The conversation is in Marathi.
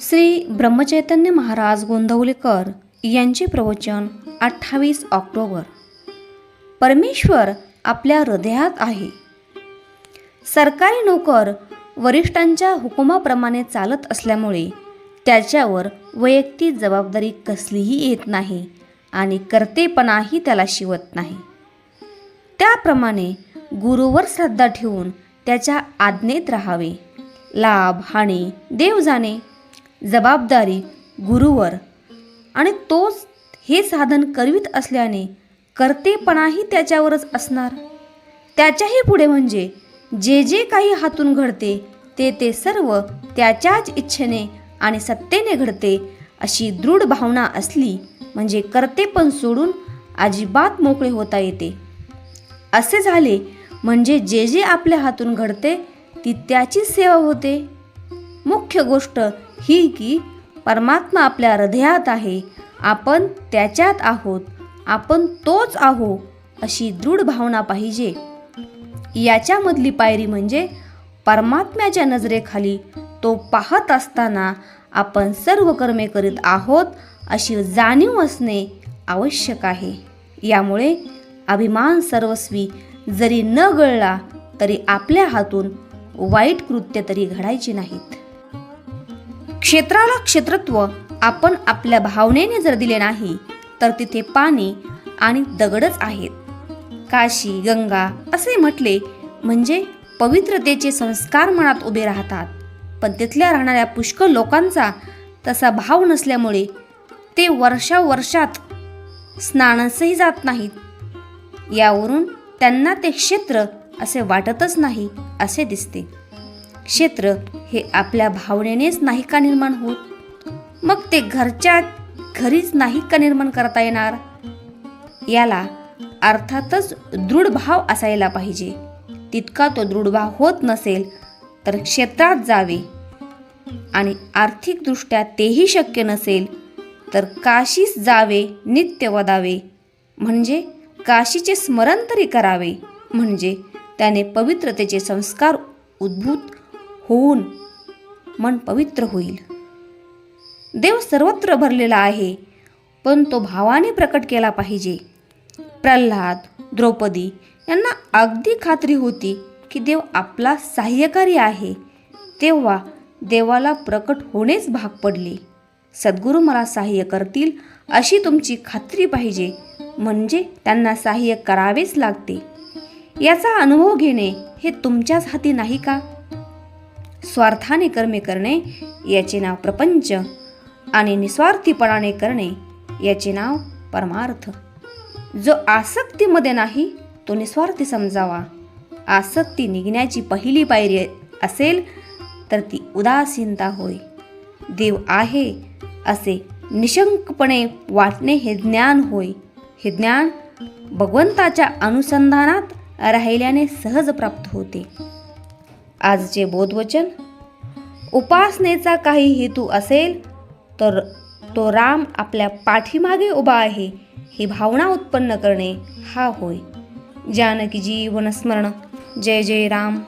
श्री ब्रह्मचैतन्य महाराज गोंदवलेकर यांचे प्रवचन अठ्ठावीस ऑक्टोबर. परमेश्वर आपल्या हृदयात आहे. सरकारी नोकर वरिष्ठांच्या हुकुमाप्रमाणे चालत असल्यामुळे त्याच्यावर वैयक्तिक जबाबदारी कसलीही येत नाही आणि कर्तेपणाही त्याला शिवत नाही. त्याप्रमाणे गुरुवर श्रद्धा ठेवून त्याच्या आज्ञेत राहावे. लाभ हानी देव जाणे जबाबदारी गुरुवर. आणि तोच हे साधन करवीत असल्याने कर्तेपणाही त्याच्यावरच असणार. त्याच्याही पुढे म्हणजे जे जे काही हातून घडते ते ते सर्व त्याच्याच इच्छेने आणि सत्तेने घडते अशी दृढ भावना असली म्हणजे कर्तेपण सोडून अजिबात मोकळे होता येते. असे झाले म्हणजे जे जे आपल्या हातून घडते ती त्याचीच सेवा होते. मुख्य गोष्ट ही की परमात्मा आपल्या हृदयात आहे. आपण त्याच्यात आहोत. आपण तोच आहो अशी दृढ भावना पाहिजे. याच्यामधली पायरी म्हणजे परमात्म्याच्या नजरेखाली तो पाहत असताना आपण सर्व कर्मे करीत आहोत अशी जाणीव असणे आवश्यक आहे. यामुळे अभिमान सर्वस्वी जरी न गळला तरी आपल्या हातून वाईट कृत्य तरी घडायची नाहीत. क्षेत्राला क्षेत्रत्व आपण आपल्या भावनेने जर दिले नाही तर तिथे पाणी आणि दगडच आहेत. काशी गंगा असे म्हटले म्हणजे पवित्रतेचे संस्कार मनात उभे राहतात. पण तिथल्या राहणाऱ्या पुष्कळ लोकांचा तसा भाव नसल्यामुळे ते वर्षावर्षात स्नानसही जात नाहीत. यावरून त्यांना ते क्षेत्र असे वाटतच नाही असे दिसते. क्षेत्र हे आपल्या भावनेनेच नाही का निर्माण होत. मग ते घरच्या घरीच नाही का निर्माण करता येणार? याला अर्थातच दृढ भाव असायला पाहिजे. तितका तो दृढ भाव होत नसेल तर क्षेत्रात जावे. आणि आर्थिकदृष्ट्या तेही शक्य नसेल तर काशीस जावे नित्य वदावे म्हणजे काशीचे स्मरण तरी करावे. म्हणजे त्याने पवित्रतेचे संस्कार उद्भूत होऊन मन पवित्र होईल. देव सर्वत्र भरलेला आहे पण तो भावाने प्रकट केला पाहिजे. प्रल्हाद द्रौपदी यांना अगदी खात्री होती की देव आपला सहाय्यकारी आहे. तेव्हा देवाला प्रकट होणेच भाग पडले. सद्गुरू मला सहाय्य करतील अशी तुमची खात्री पाहिजे म्हणजे त्यांना सहाय्य करावेच लागते. याचा अनुभव घेणे हे तुमच्याच हाती नाही का? स्वार्थाने कर्मे करणे याचे नाव प्रपंच आणि निस्वार्थीपणाने करणे याचे नाव परमार्थ. जो आसक्तीमध्ये नाही तो निस्वार्थी समजावा. आसक्ती निघण्याची पहिली पायरी असेल तर ती उदासीनता होय. देव आहे असे निशंकपणे वाटणे हे ज्ञान होय. हे ज्ञान भगवंताच्या अनुसंधानात राहिल्याने सहज प्राप्त होते. आजचे बोधवचन उपासनेचा काही हेतू असेल तर तो राम आपल्या पाठीमागे उभा आहे ही भावना उत्पन्न करणे हा होय. जानकी जीवन स्मरण. जय जय राम.